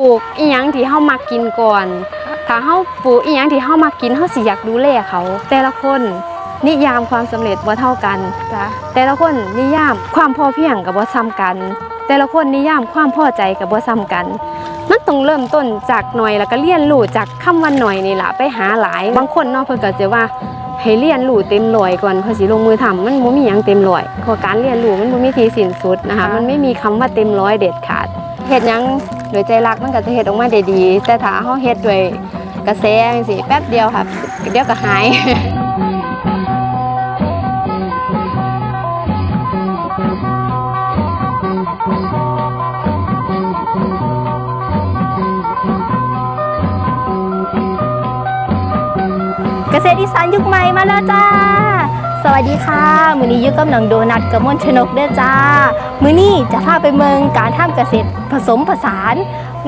ปลูกอีหยังที่เฮามักกินก่อน ถ้าเฮาปลูกอีหยังที่เฮามักกินเฮาสิอยากดูแลเขา แต่ละคนนิยามความสำเร็จบ่เท่ากันจ้ะแต่ละคนนิยามความพอเพียงกับบ่ซ้ำกัน แต่ละคนนิยามความพอใจกับบ่ซ้ำกัน มันต้องเริ่มต้นจากหน่อยแล้วก็เรียนรู้จากคำว่าหน่อยนี่ล่ะไปหาหลาย บางคนเนาะเพิ่นก็จะว่าให้เรียนรู้เต็มร้อยก่อนเพื่อสิลงมือทำมันบ่มีหยังเต็มร้อยเพราะการเรียนรู้มันบ่มีที่สิ้นสุดนะคะมันไม่มีคำว่าเต็มร้อยเด็ดขาดเฮ็ดหยัง โดยใจรักมันก็จะเฮ็ดออกมาได้ดี แต่ถ้าเฮาเฮ็ดด้วยกระแสจังซี่แป๊บเดียวค่ะเดี๋ยวก็หายเกษตรอีสานยุคใหม่มาแล้วจ้า สวัสดีค่ะ มือนี้ยุกับหนังโดนัทกับมนชนกเด้อจ้า มือนี้จะพาไปเมืองการทำเกษตรผสมผสาน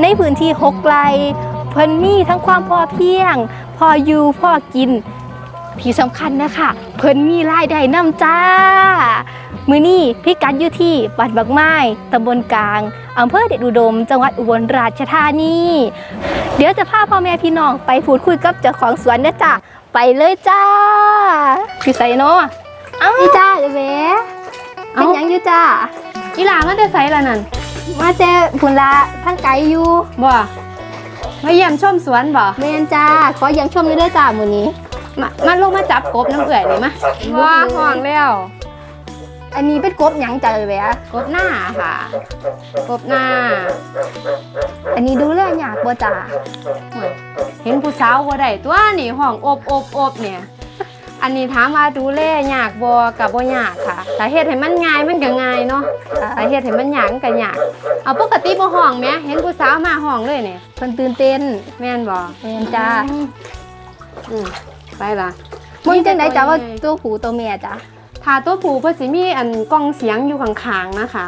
ในพื้นที่หกไร่เพิ่นมีทั้งความพอเพียง พออยู่พอกิน ที่สำคัญนะคะเพิ่นมีรายได้นำจ้า มือนี้พี่กัดอยู่ที่บ้านบักไม้ตำบลกลางอำเภอเดชอุดม จังหวัดอุบลราชธานี เดี๋ยวจะพาพ่อแม่พี่น้องไปพูดคุยกับเจ้าของสวนเด้อจ้า ไปเลยจ้าพี่ไซโนเอ้านี่จ้าเดี๋ยวแหวเป็เอ้านหยังอยู่จ้า อีหลามันจะใส่ละนั่นมาเจอผุนละทั้งไกลอยู่บ่มาเยี่ยมชมสวนบ่ เมนจ้า ขอเยังชมด้วยเด้อจ้ามื้อนี้ มามาลงมาจับกบน้ำเอื่อยนี่มาว้าห่องแล้ว อันนี้เป็นกบหยังจ้าเลยแหวกบหน้าค่ะ กบหน้าอันนี้ดูแลยากบ่จ้าโอ้ยเห็นผู้สาวบ่ได้ตัวนี่ห้องอบอบอบเนี่ย อันนี้ถามว่าดูแลยากบ่กับบ่ยากค่ะถ้าเฮ็ดให้มันง่ายมันก็ง่ายเนาะถ้าเฮ็ดให้มันยากมันก็ยากเอาปกติบ่ห้องแหมเห็นผู้สาวมาห้องเลยเนี่ยเพิ่นตื่นเต้นแม่นบ่เมนจ้าอืมไปล่ะมึงจังไดจ้าว่าตัวผู้ตัวแม่จ้า ถ้าตัวผู้เพิ่นสิมีอันกล้องเสียงอยู่ข้างๆนะคะ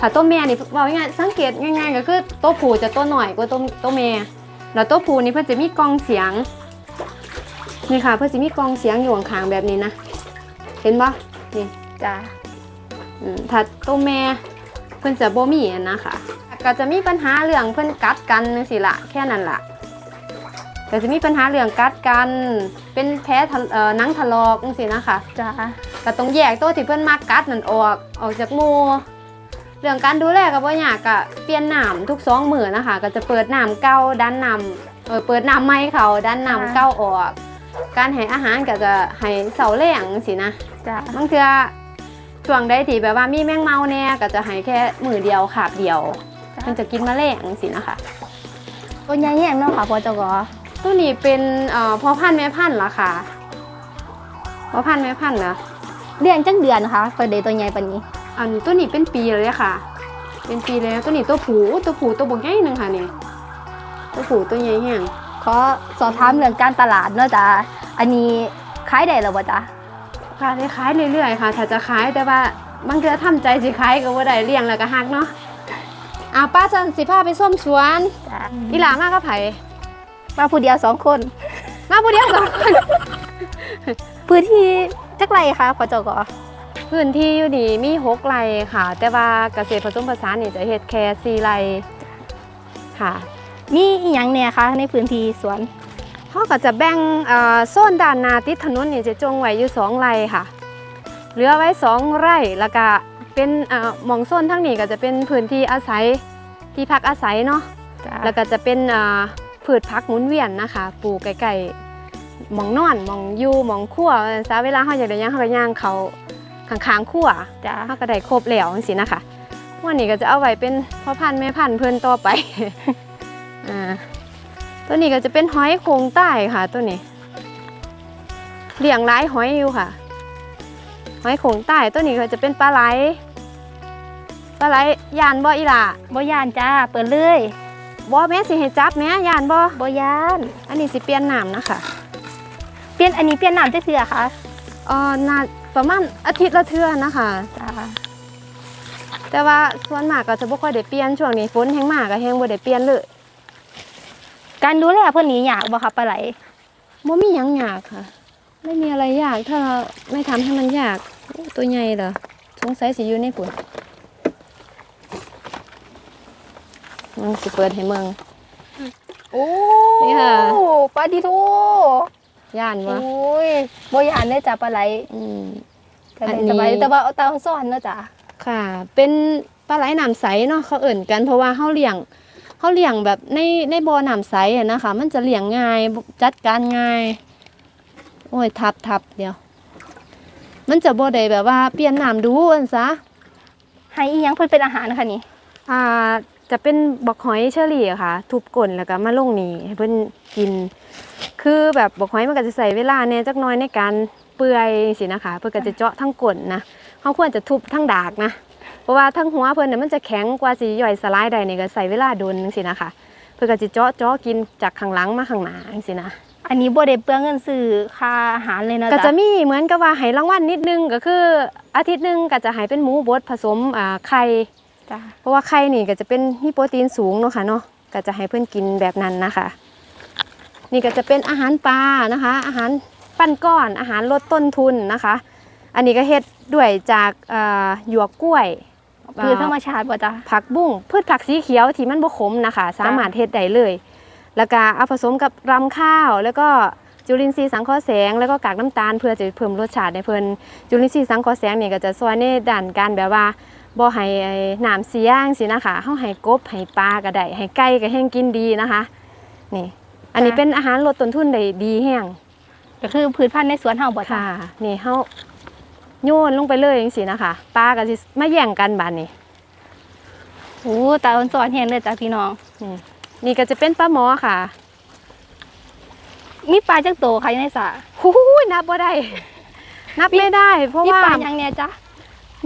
ถ้าตัวแม่นี่เว้าง่ายๆสังเกตง่ายๆก็คือตัวผู้จะตัวหน่อยกว่าตัวตัวแม่แล้วตัวผู้นี่เพิ่นจะมีกล้องเสียงนี่ค่ะ เพิ่นสิมีกล้องเสียงอยู่ข้างๆแบบนี้นะเห็นบ่นี่จ้าอืมถ้าตัวแม่เพิ่นจะบ่มีอันนะคะก็จะมีปัญหาเรื่องเพิ่นกัดกันจังซี่ล่ะแค่นั้นล่ะ ก็จะมีปัญหาเรื่องกัดกัน เป็นแผลทะเอ่อหนังถลอกจังซี่นะคะจ้าก็ต้องแยกตัวที่เพิ่นมากัดนั่นออกออกจากหมู่เรื่องการดูแลก็บ่ยากก็เปลี่ยนน้ำทุกสองมื้อนะคะ ก็จะเปิดน้ำเก่าดันน้ำเออเปิดน้ำใหม่เขาดันน้ำเก่าออก การให้อาหารก็จะให้เสาแรงสินะจ้าบางเทื่อช่วงใดที่แบบว่ามีแมงเมาแน่ก็จะให้แค่มื้อเดียวขาบเดียว มันจะกินแมลงสินะคะตัวใหญ่แห้งเนาะค่ะพ่อเจ้ากอ ตัวนี้เป็นเอ่อพ่อพันธุ์แม่พันธุ์ล่ะค่ะพ่อพันธุ์แม่พันธุ์นะเลี้ยงจักเดือนนะคะเพิ่นได้ตัวใหญ่ปานนี้ อันตัวนี้เป็นปีเลยค่ะ เป็นปีแล้วตัวนี้ตัวผูตัวผูตัวบกใหญ่หนึ่งค่ะนี่ตัวผูตัวใหญ่แห้งขอสอบถามเรื่องการตลาดเนาะจ้าอันนี้ขายได้แล้วบ่จ้าค่ะได้ขายเรื่อยๆค่ะ ถ้าจะขายแต่ว่าบางเทื่อทำใจสิขายก็ว่าได้เลี้ยงแล้วก็หักเนาะอ่าป้าจันสิพาไปส้มสวนจ้าอีหลามากับไผ มาผู้เดียวสองคน มาผู้เดียวสองคน พื้นที่จักไรคะพ่อเจ้ากอพื้นที่อยู่นี่มีหกไร่ค่ะ แต่ว่าเกษตรผสมผสานนี่จะเฮ็ดแค่สี่ไร่ค่ะ มีอีหยังเนี่ยคะในพื้นที่สวนเขาก็จะแบ่งเอ่อโซนด้านหนาติดถนนนี่จะจงไว้อยู่สองไร่ค่ะ เหลือไว้สองไร่แล้วก็เป็นเอ่อหมองโซนทั้งนี้ก็จะเป็นพื้นที่อาศัยที่พักอาศัยเนาะจ้าแล้วก็จะเป็นเอ่อ พืชพักหมุนเวียนนะคะ ปลูกใกล้ๆหมองนอนหมองอยู่หมองขั้วซะเวลาเขาอยากได้หย่างเขาก็ย่างเขาข้างๆขั้วจ้าเขาก็ได้ครบแล้วจังซี่นะคะวันนี้ก็จะเอาไว้เป็นพ่อพันธุ์แม่พันธุ์เพิ่นต่อไปอ่าตัวนี้ก็จะเป็นหอยโครงใต้ค่ะ ตัวนี้เลี้ยงหลายหอยอยู่ค่ะหอยโขงใต้ตัวนี้ก็จะเป็นปลาไหลปลาไหลยานบ่อีหล่ะบ่ยานจ้าเปิดเลย บ่แม่สิให้จับแม่ยานบ่บ่ยาน อันนี้สิเปลี่ยนน้ำนะคะเปลี่ยนอันนี้เปลี่ยนน้ำจักเทื่อคะเอ่อน่าประมาณอาทิตย์ละเทื่อนะคะจ้าแต่ว่าส่วนมากก็จะบ่ค่อยได้เปลี่ยนช่วงนี้ฝนแห้งมากก็แห้งบ่ได้เปลี่ยนเลยการดูแลเพิ่นนี้ยากบ่คะปลาไหลบ่มีหยังยากค่ะ ไม่มีอะไรยากถ้าเราไม่ทำให้มันยากโอ้ตัวใหญ่เหรอสงสัยสิอยู่ในฝุ่น มันสิเปิดให้เมือง โอ้นี่ค่ะ ปลาดิโทย่านโอ้วะยบ่ยานได้จ้ะปลาไหลอืม ก็ได้อันนี้ สบายแต่ว่าเอาตาซ่อนเนาะจ้ะค่ะ เป็นปลาไหลน้ำใสเนาะเขาเอิ่นกันเพราะว่าเฮาเลี้ยงเฮาเลี้ยงแบบในในบ่อน้ำใสอะนะคะ มันจะเลี้ยงง่ายจัดการง่าย โอ้ยทับทับเดียว มันจะบ่ได้แบบว่าเปลี่ยนน้ำดูอันซะให้อีหยังเพิ่นเป็นอาหารค่ะนี่อ่า จะเป็นบักหอยเชอรี่อะค่ะ ทุบก่นแล้วก็มาลงนี่ให้เพิ่นกิน คือแบบบักหอยมันก็จะใส่เวลาแหน่จักหน้อยในการเปื่อยสินะคะเพิ่นก็จะเจาะทั้งก่นนะเขาควรจะทุบทั้งดากนะเพราะว่าทั้งหัวเพิ่นน่ะมันจะแข็งกว่าสิย่อยสลายได้นี่ก็ใส่เวลาโดนจังซี่นะคะ เพิ่นก็จะเจาะเจาะกินจากข้างหลังมาข้างหน้าจังซี่นะอันนี้บ่ได้เปลืองเงินซื้อค่าอาหารเลยเนาะก็จ้ะจะมีเหมือนกับว่าให้รางวัลนิดนึงก็คืออาทิตย์หนึงก็จะให้เป็นหมูบดผสมอ่าไข่จ้ะ เพราะว่าไข่นี่ก็จะเป็นมีโปรตีนสูงเนาะค่ะเนาะก็จะให้เพื่อนกินแบบนั้นนะคะ นี่ก็จะเป็นอาหารปลานะคะ อาหารปั้นก้อนอาหารลดต้นทุนนะคะ อันนี้ก็เฮ็ดด้วยจากเอ่อหยวกกล้วยคือธรรมชาติบ่จ้ะผักบุ้งพืชผักสีเขียวที่มันบ่ขมนะคะ สามารถเฮ็ดได้เลย แล้วก็เอาผสมกับรำข้าวแล้วก็จุลินทรีย์สังเคราะห์แสงแล้วก็กากน้ำตาลเพื่อจะเพิ่มรสชาติในเพิ่นจุลินทรีย์สังเคราะห์แสงนี่ก็จะช่วยในด้านการแบบว่า บ่ให้ไอ้น้ำเสียจังซี่นะคะเฮาให้กบให้ปลาก็ได้ให้ไก่ก็แห้งกินดีนะคะ นี่ อันนี้เป็นอาหารลดต้นทุนได้ดีแห้งก็คือพืชพันธุ์ในสวนเฮาบ่จ้ะค่ะนี่เฮาโยนลงไปเลยจังซี่นะคะปลาก็สิมาแย่งกันบัดนี้โอ้ตาซ่อนแฮงเลยจ้ะพี่น้องนี่นี่ก็จะเป็นปลาหมอค่ะ มีปลาจักโตค่ะอยู่ในสระหูยนับว่าได้ นับไม่ได้ เพราะมีว่าปลาหยังเนี่ยจ้ะ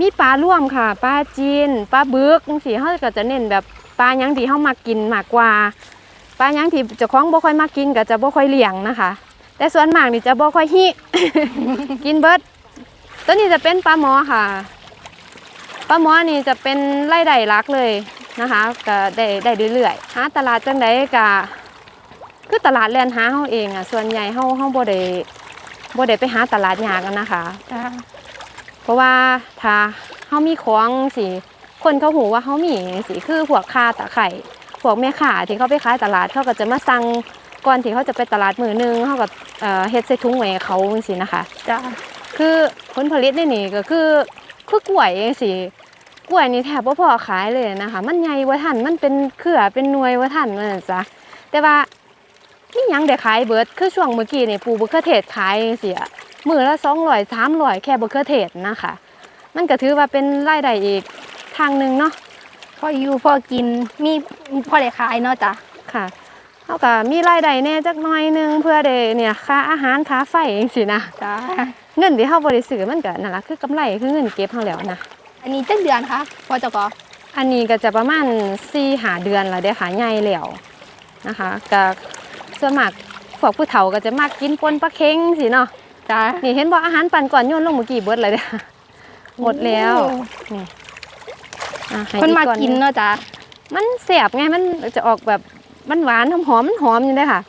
มีปลาร่วมค่ะ ปลาจีน ปลาบึกจังซี่เฮาก็จะเน้นแบบปลายังที่เฮามากินมากกว่า ปลายังที่เจ้าของบ่ค่อยมากินก็จะบ่ค่อยเลี้ยงนะคะ แต่ส่วนมากนี่จะบ่ค่อยฮิกินเบิดตัวนี้จะเป็นปลาหมอค่ะปลาหมอนี่จะเป็นรายได้หลักเลยนะคะก็ได้ได้เรื่อยๆหาตลาดจังไดก็คือตลาดแลนหาเฮาเองอะส่วนใหญ่เฮาเฮาบ่ได้บ่ได้ไปหาตลาดยากอะนะคะ เพราะว่าถ้าเฮามีของสิคนเขาหูว่าเฮามีสิคือพวกค้าตะไคร่พวกแม่ค้าที่เขาไปขายตลาดเขาก็จะมาสั่งก่อนที่เขาจะไปตลาดมือหนึงเขาก็เอ่อเฮ็ดใส่ถุงไว้เขาจังซี่นะคะจ้ะคือผลผลิตในนี่ก็คือคือกล้วยจังซี่กล้วยนี่แทบบ่พอขายเลยนะคะ มันใหญ่บ่ทันมันเป็นเครือเป็นหน่วยบ่ทันว่าซั่นซะแต่ว่ามีหยังได้ขายเบิดคือช่วงเมื่อกี้เนี่ยปลูกมะเขือเทศขายจังซี่อะ มือละสองร้อยสามร้อยแค่บะเขือเทศนะคะมันก็ถือว่าเป็นรายได้อีกทางหนึ่งเนาะพออยู่พอกินมีพอได้ขายเนาะจ้ะค่ะเท่ากับมีรายได้แหน่จักหน่อยหนึงเพื่อได้เนี่ยค่าอาหารค่าไฟเองสินะจ้ะเงินที่เฮาบริสุทธิ์มันก็นั่นล่ะคือกำไรคือเงินเก็บเฮาแล้วนะอันนี้จักเดือนคะพอจะกออันนี้ก็จะประมาณ4หาเดือนและเด้อค่ะใหญ่แล้วนะคะก็ส่วนมากพวกผู้เฒ่าก็จะมากกินปนปลาเค็งสิเนาะ จ้ะนี่เห็นบ่อาหารปั่นก่อนโยนลงเมื่อกี้เบิดเลยเด้อหมดแล้วอะให้คนมาอีอกินหงเนาะจ้ะมันแสบไงมันจะออกแบบมันหวานหอมหอมๆมันหอมอยู่เลยค่ะ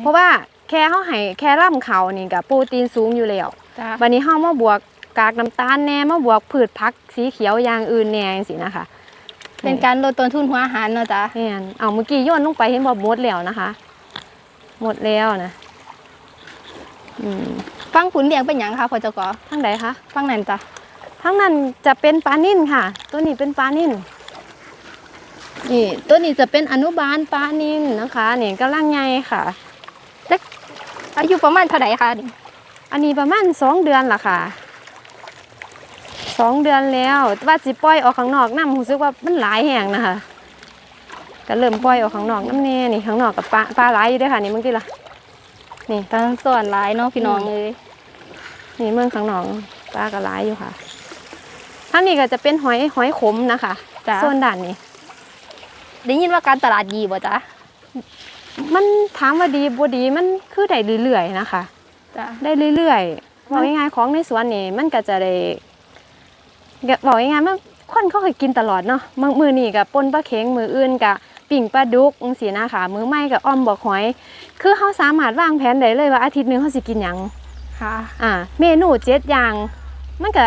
เพราะว่าแค่เขาให้แค่ร่ำเขานี่กับโปรตีนสูงอยู่แล้วจ้ะวันนี้เฮามาบวกกากน้ำตาลแหน่มาบวกพืชผักสีเขียวอย่างอื่นแหน่จังซี่นะคะเป็นการลดต้นทุนหัวอาหารเนาะจ้ะแม่นเอาเมื่อกี้โยนลงไปเห็นบ่หมดแล้วนะคะ หมดแล้วนะอืม ฟังขุนเลี้ยงเป็นหยังคะพอจะกอทางใดคะฟังนั่นจ้ะทั้งนั้นจะเป็นปลานิ่นค่ะ ตัวนี้เป็นปลานิ่นนี่ ตัวนี้จะเป็นอนุบาลปลานิ่นนะคะนี่กำลังใหญ่ค่ะอายุประมาณเท่าไหร่คะนี่อันนี้ประมาณสองเดือนละค่ะสองเดือนแล้วว่าสิปล่อยออกข้างนอกน้ำรู้สึกว่ามันหลายแห่งนะคะก็เริ่มปล่อยออกข้างนอกน้ำแน่นี่ข้างนอกกับปลาปลาหลายอยู่เด้วยค่ะนี่มึงกี่ละ นี่ตอนส่วนหลายเนาะพี่น้องอืมเลยนี่เมืองข้างนอกปลาก็หลายอยู่ค่ะท่างนี้ก็จะเป็นหอยหอยขมนะคะจ้ะโซนด่านนี้ได้ยินว่าการตลาดดีบ่จ้ะมันถามว่าดีบ่ดีมันคือได้เรื่อยๆนะคะจ้ะได้เรื่อยๆบอกง่ายๆของในสวนนี่มันก็จะได้บอกง่ายๆมันคนเขาเคยกินตลอดเนาะมือมือนี่กับปนปลาเค็งมืออื่นกับ ปิ่งปลาดุกจังซี่นะคะมือไม่กับอ้อมบอกหอย คือเขาสามารถวางแผนได้เลยว่าอาทิตย์หนึงเขาสิกินหยังค่ะอ่าเมนูเจ็ดอย่าง มันก็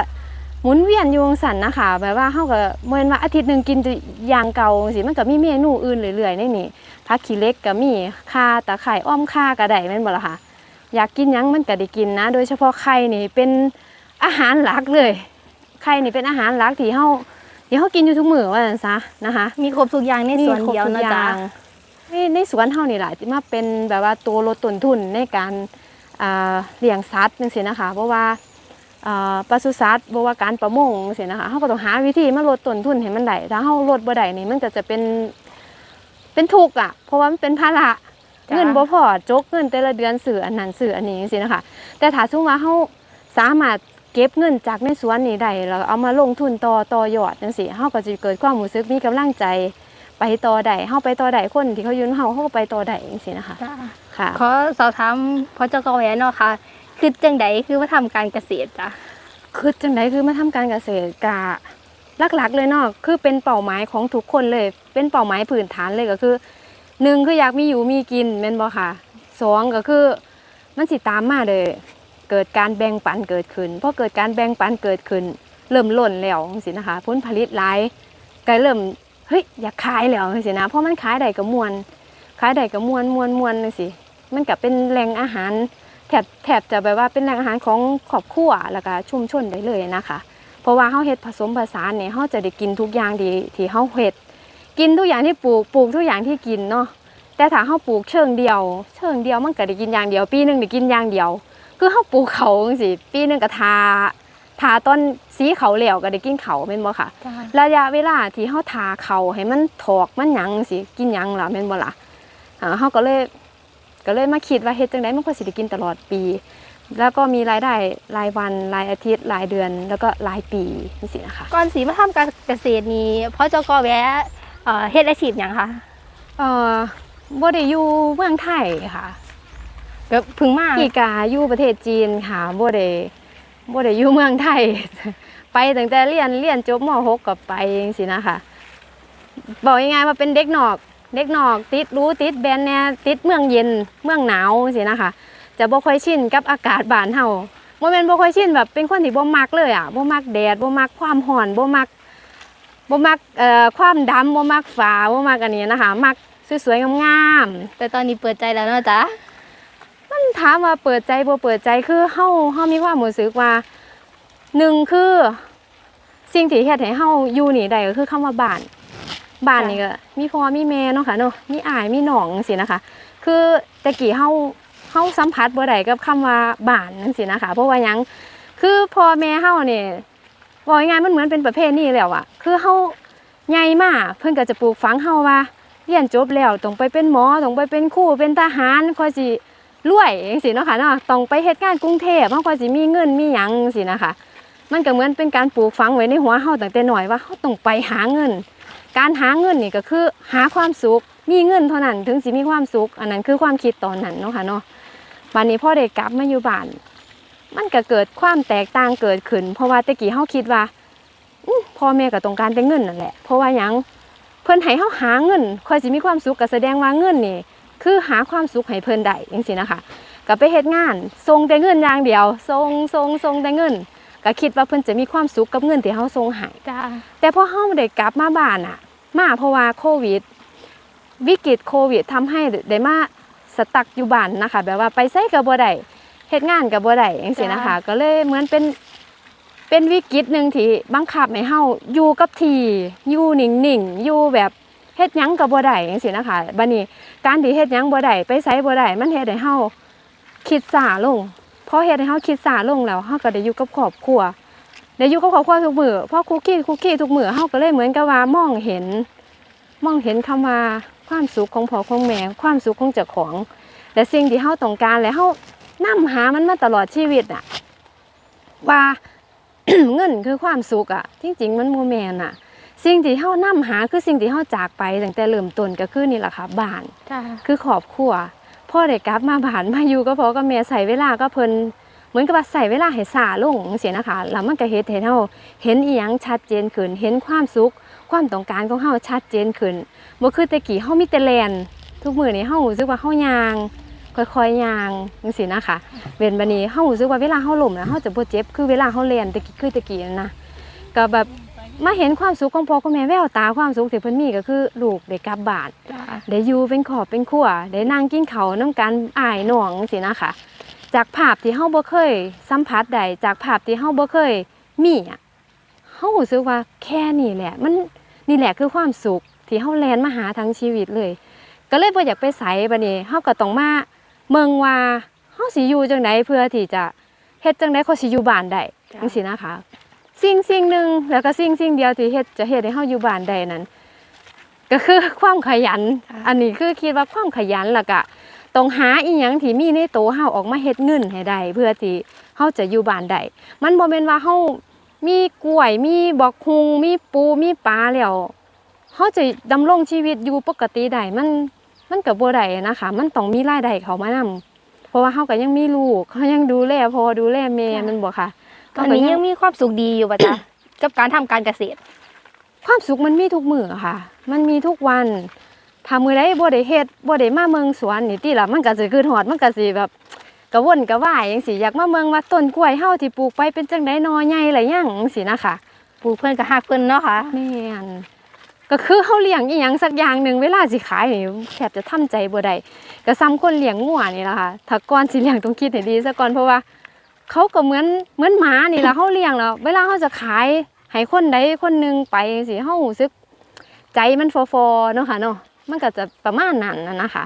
หมุนเวียนอยู่จังสันนะคะแบบว่าเขาก็เหมือนว่าอาทิตย์หนึ่งกินแต่อย่างเก่าสิมันก็มีเมนูอื่นเรื่อยๆในนี่ไผผักขี้เหล็กก็มีข่าตะไคร้อ้อมข่าก็ได้แม่นบ่ล่ะค่ะอยากกินหยังมันก็ได้กินนะ โดยเฉพาะไข่นี่เป็นอาหารหลักเลยไข่นี่เป็นอาหารหลักที่เฮา ที่เฮากินอยู่ทุกมื้อว่าซั่นซะนะคะมีครบทุกอย่างในสวนมีครบเดียวทุกเนาะอย่าจ้างในในสวนเฮานี่แหละที่มาเป็นแบบว่าตัวลดต้นทุนในการอ่าเลี้ยงสัตว์จังซี่นะคะเพราะว่าอ่าปศุสัตว์บ่ว่าการประมงจังซี่นะคะเฮาก็ต้องหาวิธีมาลดต้นทุนให้มันได้ถ้าเฮาลดบ่ได้นี่มันก็จะเป็นเป็นทุกข์อะ เพราะว่ามันเป็นภาระจ้ะเงินบ่พอจกเงินแต่ละเดือนซื้ออันนั้นซื้ออันนี้จังซี่นะคะแต่ถ้าสมมุติว่าเฮาสามารถ เก็บเงินจากในสวนนี้ได้แล้วเอามาลงทุนต่อต่อยอดจังซี่เฮาก็จะเกิดความรู้สึกมีกำลังใจ ไปต่อได้เฮาไปต่อได้คนที่เขาอยืนเฮาเขาก็ไปต่อได้จังซี่นะคะจ้าค่ะขอสอบถามพอเจ้ากอแหวนเนาะค่ะคือจังใดคือว่าทำการเกษตรจ้ะคือจังไดคือมาทำการเกษตรกะหลักๆเลยเนาะคือเป็นเป้าหมายของทุกคนเลย เป็นเป้าหมายพื้นฐานเลยก็คือหนึ่งคืออยากมีอยู่มีกินแม่นบ่ค่ะสองก็คือมันสิตามมาเลย เกิดการแบ่งปันเกิดขึ้นพอเกิดการแบ่งปันเกิดขึ้น เริ่มล้นแล้วจังซี่นะคะผลผลิตหลายก็เริ่มเฮ้ยอยากขายแล้วจังซี่นะเพราะมันขายได้ก็มวนขายได้ก็มวนมวนมวนจังซี่มันก็เป็นแหล่งอาหารแถบแถบจะแบบว่าเป็นแหล่งอาหารของครอบครัวแล้วก็ชุมชนได้เลยนะคะ เพราะว่าเฮาเฮ็ดผสมผสานเนี่ยเฮาจะได้กินทุกอย่างดีที่เฮาเฮ็ดกินทุกอย่างที่ปลูกปลูกทุกอย่างที่กินเนาะแต่ถ้าเฮาปลูกเชิงเดียว เชิงเดียวมันก็ได้กินอย่างเดียว ปีหนึ่งได้กินอย่างเดียว คือเฮาปลูกเขาจังซี่ปีหนึงก็ทาทาต้นสีเขาแล้วก็ได้กินเขาแม่นบ่ค่ะ จ้าระยะเวลาที่เฮาทาเขาให้มันถอกมันหยังสิกินหยังล่ะแม่นบ่ล่ะอ่าเฮาก็เลยก็เลยมาคิดว่าเฮ็ดจังไดมันก็สิได้กินตลอดปี แล้วก็มีรายได้รายวันรายอาทิตย์รายเดือน แล้วก็รายปีนี่สินะคะก่อนสีมาทำการเกษตรนี้พอเจ้ากอแหวนเอ่อเฮ็ดอาชีพหยังคะเอ่อบ่ได้อยู่เมืองไทยค่ะ ก็เพึ่งมาพี่กาอยู่ประเทศจีนค่ะบ่ได้บ่ได้อยู่เมืองไทย ไปตั้งแต่เรียนเรียนจบม .6 ก็ไปจังซี่นะคะบอกยังไงว่าเป็นเด็กนอก เด็กนอก ติดรู้ติดแบรนด์แน่ติดเมืองเย็นเมืองหนาวจังซี่นะคะ จะบ่ค่อยชินกับอากาศบ้านเฮาบ่แม่นบ่ค่อยชินแบบเป็นคนที่บ่มักเลยอะบ่มักแดดบ่มักความร้อนบ่มักบ่มักเอ่อความดำบ่มักฟ้าบ่มักอันนี้นะคะ มักสวยๆงามๆแต่ตอนนี้เปิดใจแล้วเนาะจ้ะมั นถามว่าเปิดใจบ่เปิดใจคือเฮาเฮามีความรู้สึกว่าหนึ่งคือสิ่งที่เฮ็ดให้เฮาอยู่นี่ได้ก็คือคำว่าบ้านบ้านนี่ก็มีพ่อมีแม่เนาะค่ะเนาะมีอ้ายมีน้องจังซี่นะคะ คือแต่กี้เฮาเฮาสัมผัสบ่ได้กับคำว่าบ้านจังซี่นะคะ เพราะว่าหยังคือพ่อแม่เฮานี่ว่าง่ายๆมันเหมือนเป็นประเภทนี้แล้วอะคือเฮาใหญ่มาเพิ่นก็จะปลูกฝังเฮาว่าเรียนจบแล้วต้องไปเป็นหมอต้องไปเป็นครูเป็นทหารค่อยสิ รวยจังซี่เนาะค่ะเนาะต้องไปเฮ็ดงานกรุงเทพเฮาก็สิมีเงินมีหยังจังซี่นะคะมันก็เหมือนเป็นการปลูกฝังไว้ในหัวเฮาตั้งแต่หน้อยว่าเฮาต้องไปหาเงิน การหาเงินนี่ก็คือหาความสุขมีเงินเท่านั้นถึงสิมีความสุข อันนั้นคือความคิดตอนนั้นเนาะค่ะเนาะวันนี้พ่อได้กลับมาอยู่บ้านมันก็เกิดความแตกต่างเกิดขึ้น เพราะว่าต่กี้เฮาคิดว่าพ่อแม่ก็ต้องการแต่เงินนั่นแหละ เพราะว่ายังเพิ่นให้เฮาหาเงินค่อยสิมีความสุขก็แสดงว่าเงินนี่ คือหาความสุขให้เพิ่นได้จังซี่นะคะก็ไปเฮ็ดงานส่งแต่เงินอย่างเดียวส่งส่งส่งแต่เงินก็คิดว่าเพิ่นจะมีความสุขกับเงินที่เฮาส่งให้จ้าแต่พอเฮาได้กลับมาบ้านอะ มาเพราะว่าโควิด วิกฤตโควิดทำให้ได้มาสตักอยู่บ้านนะคะ แบบว่าไปไสก็บ่ได้เฮ็ดงานก็บ่ได้จังซี่นะคะ ก็เลยเหมือนเป็นเป็นวิกฤตหนึ่งที่บังคับให้เฮาอยู่กับที่อยู่นิ่งๆอยู่แบบ เฮ็ดยังก็บ่ได้จังซี่นะคะบัดนี้การที่เฮ็ดยังบ่ได้ไปไสบ่ได้มันเฮ็ดให้เฮาคิดซ่าลงพอเฮ็ดให้เฮาคิดซ่าลงแล้วเฮาก็ได้อยู่กับครอบครัวได้อยู่กับครอบครัวทุกมือพอคุกกี้คุกกี้ทุกมือเฮาก็เลยเหมือนกับว่ามองเห็น มองเห็นคำว่าความสุขของพ่อของแม่ความสุขของเจ้าของและสิ่งที่เฮาต้องการและเฮานํหามันมาตลอดชีวิตน่ะว่าเงินคือความสุขอะจริงๆมันโมแมนอะ สิ่งที่เฮานํหาคือสิ่งที่เฮาจากไปตั้งแต่เริ่มต้นก็คือนี่แหละค่ะบ้านจ้าคือครอบครัวพ่อได้กลับมาบ้านมาอยู่ก็พอก็แม่ใส่เวลาก็เพิ่นเหมือนกับว่าใส่เวลาให้สาลงจังซี่นะคะแล้วมันก็เฮ็ดให้เฮาเห็นอีหยังชัดเจนขึ้น เห็นความสุข ความต้องการของเฮาชัดเจนขึ้นบ่คือแต่กี้เฮามีแต่แลนทุกมื้อนี้เฮารู้สึกว่าเฮาย่างค่อยๆย่างจังซี่นะคะเว้นบัดนี้เฮารู้สึกว่าเวลาเฮาล้มนะเฮาจะบ่เจ็บคือเวลาเฮาแล่นแต่กี้คือแต่กี้นั่นนะก็แบบ มาเห็นความสุขของพ่อกับแม่แววตาความสุขที่เพิ่นมีก็คือลูกได้กลับบ้านจ้าได้อยู่เป็นขอบเป็นครัวได้นั่งกินข้าวน้ำกันอ้ายน้องสินะคะ จากภาพที่เฮาบ่เคย สัมผัสได้จากภาพที่เฮาบ่เคยมีอะเฮารู้สึกว่าแค่นี้แหละ มันนี่แหละคือความสุขที่เฮาแลนมาหาทั้งชีวิตเลย ก็เลยบ่อยากไปไสบัดนี้เฮาก็ต้องมาเมืองว่าเฮาสิอยู่จังไดเพื่อที่จะเฮ็ดจังได๋เขาสิอยู่บ้านได้จังซี่นะคะ สิ่งสิ่งหนึ่งแล้วก็สิ่งสิ่งเดียวที่เฮ็ดจะเฮ็ดให้เฮาอยู่บ้านได้นั้น ก็คือความขยันค่ะอันนี้คือคิดว่าความขยันแล้วก็ต้องหาอีหยังที่มีในโตวเฮาออกมาเฮ็ดเงินให้ได้เพื่อที่เฮาจะอยู่บ้านได้มันบ่แม่นว่าเฮามีกล้วยมีบอกฮุงมีปูมีปลาแล้วเฮาจะดำรงชีวิตอยู่ปกติได้มันมันก็บ่ได้นะคะ มันต้องมีรายได้เข้ามานํเพราะว่าเฮาก็ยังมีลูกเขายังดูแลพ่อดูแลแม่มันบ่ค่ะ ตอนนี้ยังมีความสุขดีอยู่ป่ะจ๊ะกับการทำการเกษตร ความสุขมันมีทุกมื้อค่ะ มันมีทุกวันถ้ามื้อใดบ่ได้เฮ็ดบ่ได้มาเมืองสวนนี่ติล่ะมันก็สิคือฮอดมันก็สิแบบกระวนกระวายจังซี่อยากมาเมืองว่าต้นกล้วยเฮาที่ปลูกไปเป็นจังได๋นอใหญ่หลายอย่างจังซี่นะคะปลูกเพื่อนกับหักเพื่อนเนาะค่ะแม่นก็คือเฮาเลี้ยงอีหยังสักอย่างหนึงเวลาสิขายนี่แทบจะทำใจบ่ได้ก็ซ้ำคนเลี้ยงงัวนี่ล่ะค่ะถ้าก่อนสิเลี้ยงต้องคิดให้ดีซะก่อนเพราะว่า เขาก็เหมือนเหมือนหมานี่ล่ะเฮาเลี้ยงแล้วเวลาเฮาจะขายให้คนใดคนหนึงไปจังซี่เฮารู้สึก ใจมันฟอฟอๆเนาะค่ะเนาะมันก็จะประมาณนั้นนะนะคะ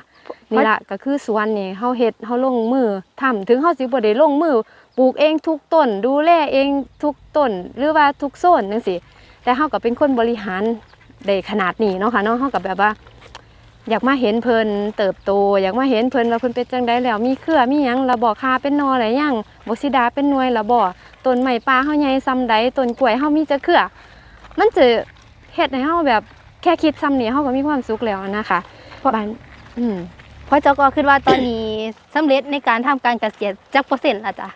นี่ละก็คือสวนนี่เฮาเฮ็ดเฮาลงมือทำถึงเฮาสิบ่ได้ลงมือปลูกเองทุกต้น ดูแลเองทุกต้น หรือว่าทุกโซนจังซี่แต่เฮาก็เป็นคนบริหารได้ขนาดนี้เนาะค่ะเนาะเฮาก็แบบว่า อยากมาเห็นเพิ่นเติบโต อยากมาเห็นเพิ่นว่าเพิ่นเป็นจังไดแล้วมีเครือมีหยังระบ่คาเป็นหนอหลายอย่างบ่สิดาเป็นหน่วยระบ่ต้นไม้ป่าเฮาใหญ่ซำใดต้นกล้วยเฮามีจักเครือ มันจะเฮ็ดให้เฮาแบบแค่คิดซ้ำนี่เฮาก็มีความสุขแล้วนะคะบ้านอืมเพราะเจ้าก็คิดว่าตอนนี้สำเร็จในการทำการเกษตรจักเปอร์เซ็นต์ละจ้ะ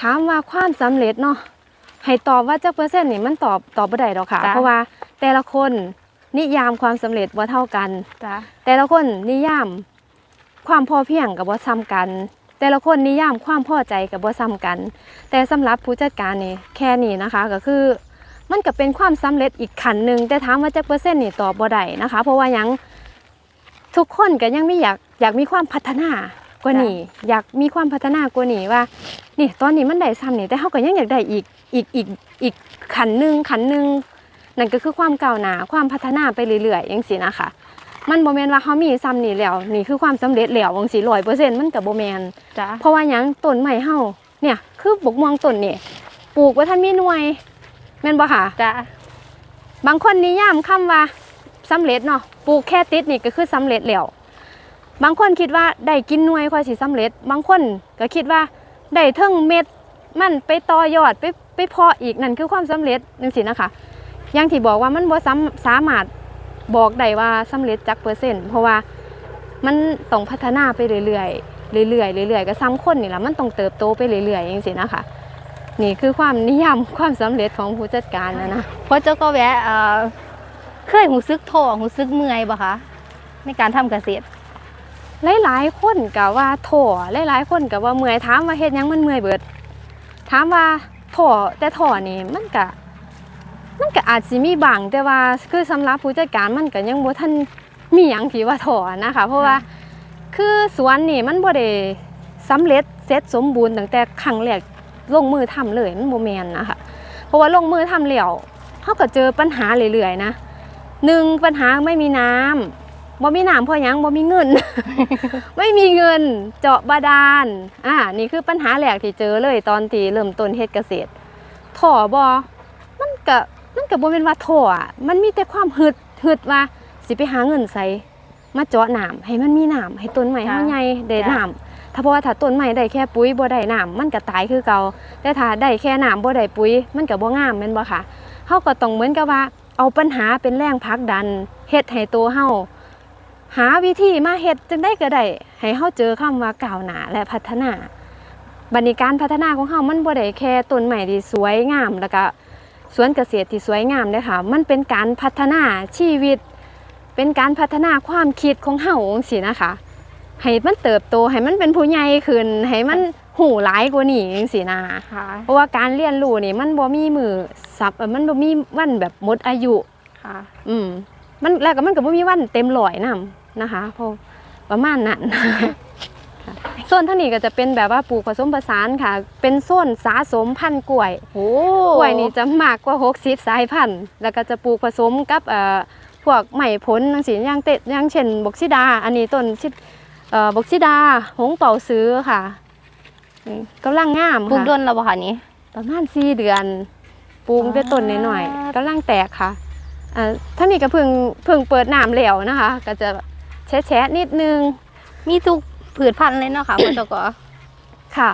ถามว่าความสำเร็จเนาะให้ตอบว่าจักเปอร์เซ็นต์นี่มันตอบตอบบ่ได้ดอกค่ะ เพราะว่าแต่ละคน นิยามความสำเร็จบ่เท่ากันจ้ะแต่ละคนนิยามความพอเพียงกับบ่ซ้ำกัน แต่ละคนนิยามความพอใจกับบ่ซ้ำกัน แต่สำหรับผู้จัดการนี่แค่นี้นะคะก็คือ มันก็เป็นความสำเร็จอีกขั้นหนึ่งแต่ถามว่าจักเปอร์เซ็นต์นี่ตอบบ่ได้นะคะ เพราะว่าหยังทุกคนก็ยังไม่อยากอยากมีความพัฒนากว่านี้อยากมีความพัฒนากว่านี้ว่า นี่ตอนนี้มันได้ซ้ำนี่แต่เขาก็ยังอยากได้อีกอีกอีกอีกขันหนึ่งขันหนึ่ง นั่นก็คือความก้าวหน้าความพัฒนาไปเรื่อยๆอย่างสินะคะ มันโบแมนว่าเขามีซ้ำนี่แล้วนี่คือความสำเร็จแล้วบางสิร้อยเปอร์เซ็นต์มันกับโบแมนจ้ะเพราะว่าหยังต้นใหม่เฮาเนี่ยคือบกม่วงต้นนี่ปลูกไว้ท่านมีหน่วยแม่นบ่ค่ะจ้ะบางคนนิยามคำว่าสำเร็จเนาะปลูกแค่ติดนี่ก็คือสำเร็จแล้วบางคนคิดว่าได้กินหน่วยค่อยสิสำเร็จ บางคนก็คิดว่าได้เทิงเม็ดมันไปต่อยอดไปไปเพาะอีกนั่นคือความสำเร็จจังซี่นะคะ อย่างที่บอกว่ามันบ่สามสามารถบอกได้ว่าสำเร็จจักเปอร์เซ็นต์เพราะว่ามันต้องพัฒนาไปเรื่อยๆเรื่อยๆเรื่อยๆก็ซ้ำคนนี่แหละมันต้องเติบโตไปเรื่อยๆอย่างซี่นะคะนี่คือความนิยามความสำเร็จของผู้จัดการนะนะเพราะเจ้าก็แวะเอ่อเคยหูซึกท้อหูซึกเมื่อยบ่คะในการทำเกษตรหลายๆคนก็ว่าโถหลายๆคนก็ว่าเมื่อยถามว่าเฮ็ดยังมันเมื่อยเบิดถามว่าโถแต่โถนี่มันก็ มันก็อาจสิมีบางแต่ว่าคือสำหรับผู้จัดการมันก็ยังบ่ทันมีหยังที่ว่าโถนะคะ เพราะว่าคือสวนนี่มันบ่ได้สำเร็จเสร็จสมบูรณ์ตั้งแต่ครั้งแรกลงมือทำเลยมันบ่แม่นนะคะเพราะว่าลงมือทำแล้วเฮาก็เจอปัญหาเรื่อยๆนะหนึ่งปัญหาไม่มีน้ำบ่มีน้ำเพราะหยังบ่มีเงิน ไม่มีเงินเจาะบาดาลอ่านี่คือปัญหาแรกที่เจอเลยตอนที่เริ่มต้นเฮ็ดเกษตรถ่อบอมันก็ มันก็บ่แม่นว่าถ่ออะมันมีแต่ความหึดหึดว่าสิไปหาเงินใส่มาเจาะน้ำให้มันมีน้ำให้ต้นไม้เฮาใหญ่ได้น้ำถ้าเพราะว่าถ้าต้นไม้ได้แค่ปุ๋ยบ่ได้น้ำมันก็ตายคือเก่าแต่ถ้าได้แค่น้ำบ่ได้ปุ๋ย มันก็บ่งามแม่นบ่คะเฮาก็ต้องเหมือนกับว่า เอาปัญหาเป็นแรงผลักดันเฮ็ดให้ตัวเฮาหาวิธีมาเฮ็ดจังได้ก็ได้ให้เฮาเจอคำว่าก้าวหน้าและพัฒนาบัดนี้การพัฒนาของเฮามันบ่ได้แค่ต้นไม้ที่สวยงามแล้วก็ สวนเกษตรที่สวยงามเด้อค่ะ มันเป็นการพัฒนาชีวิต เป็นการพัฒนาความคิดของเฮาจังซี่นะคะ ให้มันเติบโต ให้มันเป็นผู้ใหญ่ขึ้น ให้มันหูหลายกว่านี้จังซี่นะค่ะเพราะว่าการเรียนรู้นี่มันบ่มีมือสับเอ่อมันบ่มีวันแบบหมดอายุค่ะอืมมันแล้วก็มันก็บ่มีวันเต็มร้อยนํนะคะ เพราะประมาณนั้น ค่ะโซนทางนี้ก็จะเป็นแบบว่าปลูกผสมผสานค่ะ เป็นโซนสะสมพันธุ์กล้วยโอ้กล้วยนี่จะมากกว่า60สายพันธุ์แล้วก็จะปลูกผสมกับเอ่อพวกไม้ผลจังซี่อย่างเตะอย่างเช่นบกซิดา อันนี้ต้นซิเอ่อบกซิดา หงเป่าซื้อค่ะนี่กำลังงามปลูกค่ะดนแล้วบ่คะนี้ ประมาณ4เดือนปลูกได้ต้นน้อยอ่าๆกำลังแตกค่ะอ่าท่างนี้ก็เพิ่งเพิ่งเปิดน้ำแล้วนะคะ ก็จะแฉะๆนิดนึง มีทุก ผืชพันธุ์เลยเนาะค่ะพ่อจกค่ะ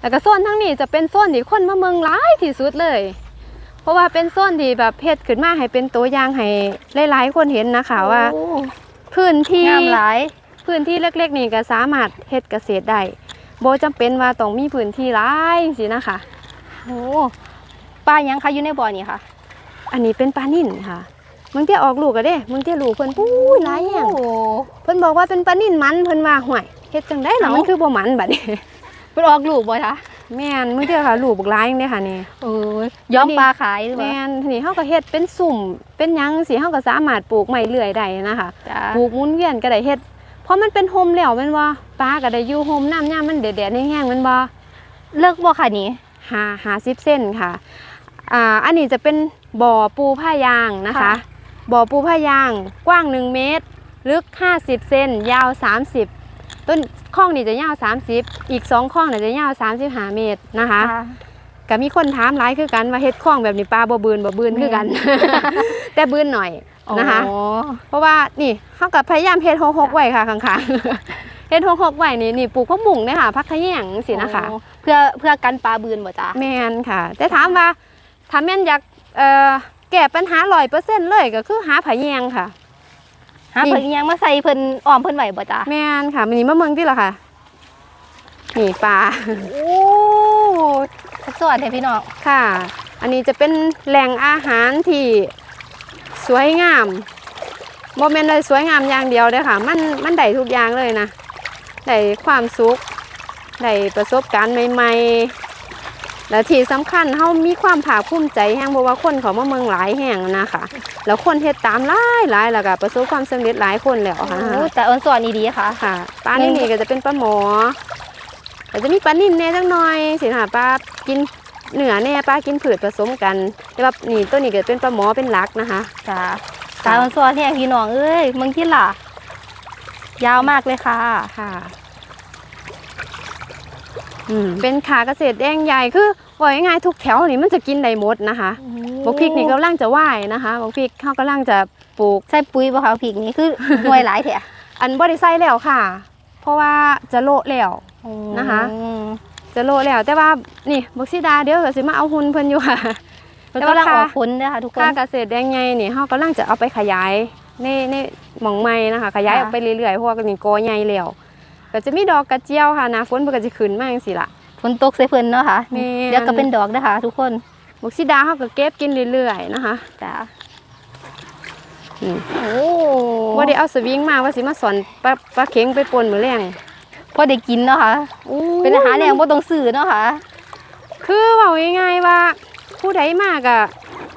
แล้วก็โซนทั้งนี้จะเป็นโซนที่คนมาเมืองหลายที่สุดเลย เพราะว่าเป็นโซนที่แบบเพชรขึ้นมาให้เป็นตัวอย่างให้หลายๆ คนเห็นนะคะว่าโอ้พื้นที่งามหลายพื้นที่เล็กๆนี่ก็สามารถเฮ็ดเกษตรได้โบจำเป็นว่าต้องมีพื้นที่หลายสินะคะโอ้ปลายังคะอยู่ในบ่อนี่ค่ะ อันนี้เป็นปลานิ่นค่ะมึงเที่ยออกลูกก็เด้มึงเที่ยลูกเพิ่นปุ้ยหลายแห่งโอ้เพิ่นบอกว่าเป็นปลานิ่นมันเพิ่นว่าห่วย เฮ็ดจังได๋ล่ะเอ้ามัมันคือบ่มันบัดนี้เป็นออกลูกบ่คะแม่นมึงเที่ยค่ะลูกบักหลายจังเด้ค่ะนี่โอ้ยย้อมปลาขายหรือเปล่าแม่นทีนี้เฮาก็เฮ็ดเป็นสุ่มเป็นหยังสิเฮาก็สามารถปลูกไม้เลื่อยได้นะคะจ้าปลูกหมุนเวียนก็ได้เฮ็ดเพราะมันเป็นโฮมแล้วแม่นบ่ปลาก็ได้อยู่โฮมน้ำยามมันแดดๆแห้งๆแม่นบ่เลิกบ่ค่ะนี่หาหา10เส้นค่ะอ่าอันนี้จะเป็นบ่อปูผ้ายางนะคะค่ะบ่อปูผ้ายาง กว้าง 1 เมตร ลึก 50 เซนยาว 30 ต้นข้องนี่จะยาว30 อีก2ข้องน่ะจะยาว35 เมตรนะคะ ก็มีคนถามหลายคือกันว่าเฮ็ดคล้องแบบนี้ปลาบ่บืนบ่บืนคือกัน แต่บืนหน่อยนะคะอ๋อเพราะว่านี่เฮาก็พยายามเฮ็ดหกๆไว้ค่ะข้างๆเฮ็ดหกๆไว้นี่นี่ปลูกผักบุ้งเด้ค่ะผักขะแยงสินะคะโอ้เพื่อเพื่อกันปลาบืนบ่จ้าแม่นค่ะ แต่ถามว่าถ้าแม่นอยากเอ่อแก้ปัญหา100%เลยก็คือหาผะแยงค่ะ หานี่เพิ่นยังมาใส่เพิ่นอ้อมเพิ่นไว้บ่จ้าแม่นค่ะมันนี่มาเมืองที่ละค่ะนี่ปลาโอ้สวัสดีพี่น้องค่ะ อันนี้จะเป็นแหล่งอาหารที่สวยงามโมเมนต์เลยสวยงามอย่างเดียวเลยค่ะ มันมันได้ทุกอย่างเลยนะได้ความสุขได้ประสบการณ์ใหม่ๆ และที่สำคัญเฮามีความภาคภูมิใจแห่งเพราะว่าคนเขามาเมืองหลายแห่งนะคะแล้วคนเฮ็ดตามหลายหลายแล้วก็ประสบความสำเร็จหลายคนแล้วค่ะโอ้แต่เอิ้นสอนดีๆค่ะค่ะปลานี่นี่ก็จะเป็นปลาหมอแต่จะมีปลานิ่นแน่จังหน่อยสิค่ะปลากินเนื้อแน่ปลากินผืดผสมกันแต่ว่านี่ตัวนี้ก็เป็นปลาหมอเป็นหลักนะคะจ้าตาเอิ้นสอนแห้งพี่น้องเอ้ยมึงที่ล่ะยาวมากเลยค่ะค่ะอืม เป็นขาเกษตรแดงใหญ่คือว่าง่ายๆทุกแถวนี่มันจะกินได้หมดนะคะบกพริกนี่กำลังจะไหวนะคะบกพริกเขากำลังจะปลูกใส่ปุ๋ยบ่คะพริกนี่คือหน่วยหลายแท้อันบริไซแล้วค่ะ เพราะว่าจะโละแล้วนะคะอืมจะโละแล้วแต่ว่านี่บักซิดาเดี๋ยวก็สิมาเอาหุ่นเพิ่นอยู่ค่ะมันแต่กำว่าลังอค่ะอกผลเด้อค่ะทุกคค่านเกษตรแดงไงนี่เฮากำลังจะเอาไปขยายในในหม่องใหม่นะคะ ขยายค่ะออกไปเรื่อยๆเพราะว่านี่กอใหญ่แล้ว ก็จะมีดอกกระเจียวค่ะหนาฝนเพิ่นก็จะขึ้นมาจังซี่ล่ะ ฝนตกใส่เพิ่นเนาะค่ะแม่น เดี๋ยวก็เป็นดอกเด้อค่ะทุกคนบักซิดาเฮาก็เก็บกินเรื่อยๆนะคะจ้าอืมโอ้บ่ได้เอาสวิงมาว่าสิมาสอนปลาปลาเข็งไปปนมื้อแรงพอได้กินเนาะค่ะเป็นอาหารแรงบ่ต้องซื้อเนาะค่ะ คือเว้าง่ายๆว่า ผู้ใดมาก็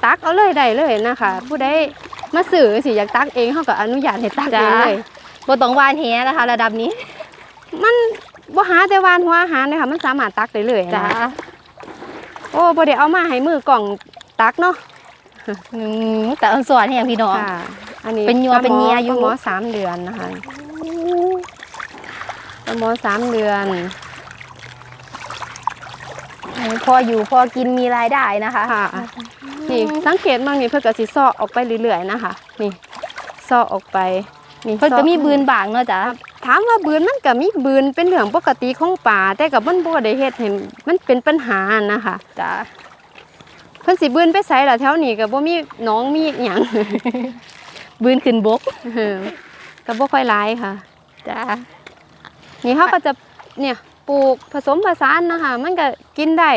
ตักเอาเลยได้เลยนะคะ ผู้ใดมาซื้อสิอยากตักเองเฮาก็อนุญาตให้ตักเองเลยบ่ต้องหวานแหนะคะ ระดับนี้ มันบ่หาแต่วานหัวอาหารเลยค่ะมันสามารถตักได้เลยนะจ้าโอ้บ่ได้เอามาให้มือกล่องตักเนาะอืมแต่อันสอนแห่งพี่น้อง ค่ะ อันนี้เป็นยัวปลาหมเป็นเงียอยู่ ปลาหมอสามเดือนนะคะปลาหมอสามเดือน พออยู่พอกินมีรายได้นะคะค่ะ นี่สังเกตมั่งนี่เพิ่นก็สิซอกออกไปเรื่อยๆนะคะ นี่ซอกออกไปนี่เพิ่นก็มีซอบืนบางเนาะจ้า ถามว่าบืนมันก็มีบืนเป็นเรื่องปกติของป่าแต่ก็มันบ่ได้เฮ็ดให้มันเป็นปัญหานะคะจ้าเพิ่นสิบืนไปไสล่ะแถวนี้ก็บ่มีหน้องมีหยังบืนขึ้นบกเออก็บ่ค่อยหลายค่ะจ้านี่เขาก็จะเนี่ยปลูกผสมผสานนะคะ มันก็กินได้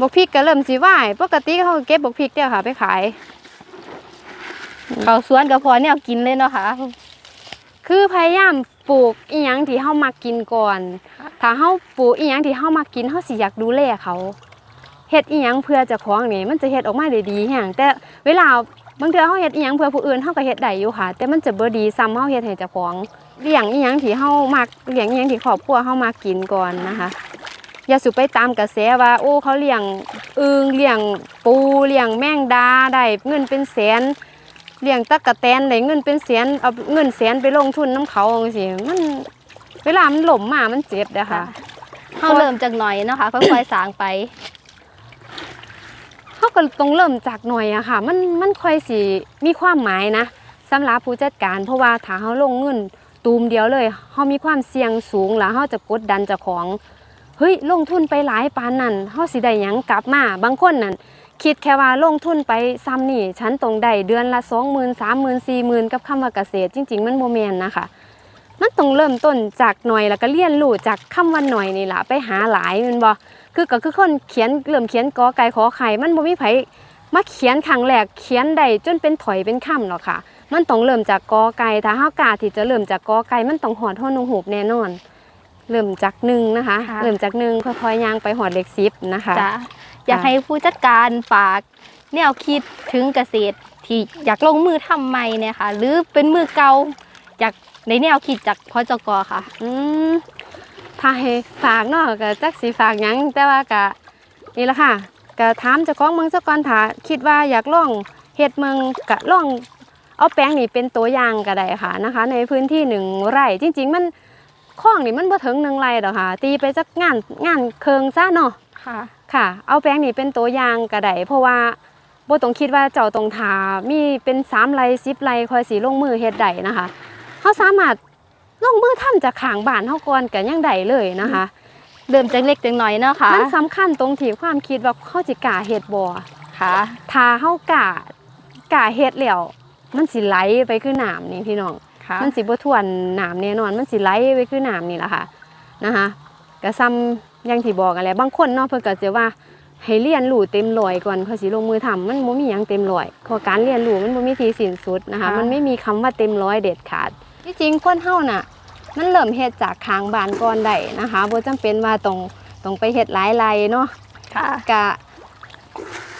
บกพริกก็เริ่มสิไหวปกติเขาก็เก็บบกพริกเดียวค่ะ ไปขายเขาสวนก็พอแนวกินเลยเนาะค่ะ คือพยายามปลูกอีหยังที่เฮามากินก่อน ถ้าเฮาปลูกอีหยังที่เฮามากินเฮาสิอยากดูแลเขาเฮ็ดอีหยังเพื่อเจ้าของนี่มันจะเฮ็ดออกมาได้ดีแฮงแต่เวลาบางเทื่อเฮาเฮ็ดอีหยังเพื่อผู้อื่นเฮาก็เฮ็ดได้อยู่ค่ะ แต่มันจะบ่ดีซ้ำเฮาเฮ็ดให้เจ้าของเลี้ยงอีหยังที่เฮามักเลี้ยงอีหยังที่ครอบครัวเฮามากินก่อนนะคะอย่าสุไปตามกระแสว่า โอ้เขาเลี้ยงอึงเลี้ยงปูเลี้ยงแมงดาได้เงินเป็นแสน เลี้ยงตั๊กแตนได้เงินเป็นแสนเอาเงินแสนไปลงทุนน้ำเขาจังซี่มันเวลามันหล่มมามันเจ็บเด้อค่ะเฮาเริ่มจากหน่อยเนาะค่ะค่อยๆสร้างไปเขาก็ต้องเริ่มจากหน่อยอะค่ะ มันมันค่อยสิมีความหมายนะสำหรับผู้จัดการ เพราะว่าถ้าเขาลงเงินตูมเดียวเลยเขามีความเสี่ยงสูงแล้วเขาจะกดดันเจ้าของเฮ้ยลงทุนไปหลายปานนั่นเขาสิได้หยังกลับมาบางคนนั่น คิดแค่ว่าลงทุนไปซ้ำนี่ฉันต้องได้เดือนละสองหมื่นสามหมื่นสี่หมื่นกับคำว่าเกษตร จริง ๆ มันโมเมนนะคะมันต้องเริ่มต้นจากหน่อยแล้วก็เรียนรู้จากคำว่าหน่อยนี่แหละไปหาหลายแมันบ่คือก็คือคนเขียนเริ่มเขียนกอไก่ขอไข่มันบ่มีไผมาเขียนครั้งแรกเขียนได้จนเป็นถอยเป็นคำหรอกค่ะ มันต้องเริ่มจากกอไก่ถ้าเฮากล้าที่จะเริ่มจากกอไก่มันต้องหอดหัวหนูหูบแน่นอน เริ่มจากหนึ่งนะคะค่ะเริ่มจากหนึ่งค่อยๆย่างไปหอดเลขสิบนะคะจ้ะ อยากให้ผู้จัดการฝากแนวคิดถึงเกษตร ที่อยากลงมือทำใหม่เนี่ยค่ะ หรือเป็นมือเก่าอยากในแนวคิดจากพจกค่ะ อืมถ้าให้ฝากเนาะก็จักสิฝากหยังแต่ว่าก็นี่แหละค่ะก็ถามเจ้าของเมืองซะก่อนถ้าคิดว่าอยากลองเฮ็ดเมืองก็ลองเอาแปลงนี่เป็นตัวอย่างก็ได้ค่ะนะคะ ในพื้นที่หนึ่งไร่จริง ๆ มันคลองนี่มันบ่ถึงหนึ่งไร่ดอกค่ะ ตีไปจักงานงานเคืองซะเนาะค่ะ ค่ะ เอาแปลงนี่เป็นตัวอย่างก็ได้เพราะว่าบ่ต้องคิดว่าเจ้าตรงทามีเป็น3ไร่10ไร่ค่อยสิลงมือเฮ็ดได้นะคะเฮาสามารถลงมือทำจากข้างบ้านเฮาก่อนก็ยังได้เลยนะคะเริ่มจากเล็กจากน้อยเนาะค่ะมันสำคัญตรงที่ความคิดว่าเขาสิกล้าเฮ็ดบ่ค่ะถ้าเฮากล้ากล้าเฮ็ดแล้วมันสิไหลไปคือน้ำนี่พี่น้องค่ะมันสิบ่ท่วนน้ำแน่นอน มันสิไหลไปคือน้ำนี่แหละค่ะนะคะก็ซ้ำ อย่างที่บอกกันแหละบางคนเนาะเพิ่นก็จะว่าให้เรียนรู้เต็มร้อยก่อนเขาสิลงมือทำมันบ่มีหยังเต็มร้อยขอการเรียนรู้มันบ่มีที่สิ้นสุดนะคะ มันไม่มีคำว่าเต็มร้อยเด็ดขาด ที่จริงคนเฮาน่ะ มันเริ่มเฮ็ดจากข้างบ้านก่อนได้นะคะบ่จำเป็นว่าต้องต้องไปเฮ็ดหลายไร่เนาะค่ะกะ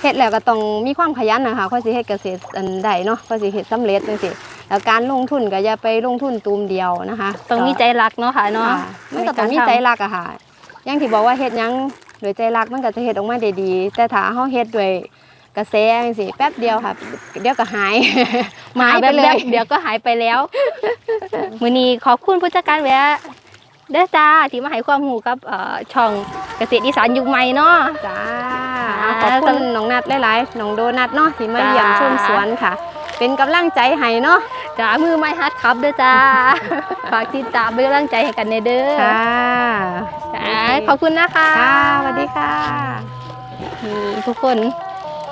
เฮ็ดแล้วก็ต้องมีความขยันนะคะค่อยสิเฮ็ดเกษตรอันใดเนาะค่อยสิเฮ็ดสำเร็จจังซี่แล้วการลงทุนก็อย่าไปลงทุนตูมเดียวนะคะ ต้องมีใจรักเนาะค่ะเนาะค่ะมันก็ต้องมีใจรักอะค่ะ อย่างที่บอกว่าเฮ็ดหยังด้วยใจรักมันก็จะเฮ็ดออกมาได้ดี แต่ถ้าเฮาเฮ็ดด้วยกระแสจังซี่แป๊บเดียวค่ะ เดี๋ยวก็หายหายไปเลยเดี๋ยวก็หายไปแล้วมือนี้ขอบคุณผู้จัดการแวะเด้อจ้าที่มาให้ความรู้กับเอ่อช่องเกษตรอีสานยุคใหม่เนาะจ้าอ่าขอบคุณน้องนัดหลายๆน้องโดนัทเนาะที่มาจ้าเยี่ยมชมสวนค่ะ เป็นกำลังใจให้เนาะ จ้ามือไม้ฮัดครับเด้อจ้า ฝากติดตามเป็นกำลังใจให้กันในเด้อค่ะจ้าขอบคุณนะคะค่ะสวัสดีค่ะนี่ทุกคน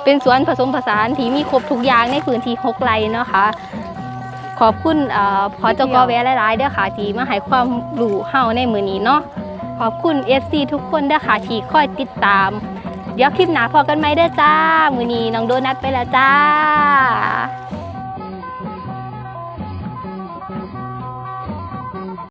เป็นสวนผสมผสานที่มีครบทุกอย่างในพื้นที่หกไร่เนาะค่ะขอบคุณเอ่อพอจกแวะหลายๆเด้อค่ะที่มาให้ความรู้เฮาในมือนี้เนาะขอบคุณ FC ทุกคนเด้อค่ะที่คอยติดตาม เดี๋ยวคลิปหน้าพอกันไหมเด้อจ้า มือนี้น้องโดนัทไปแล้วจ้า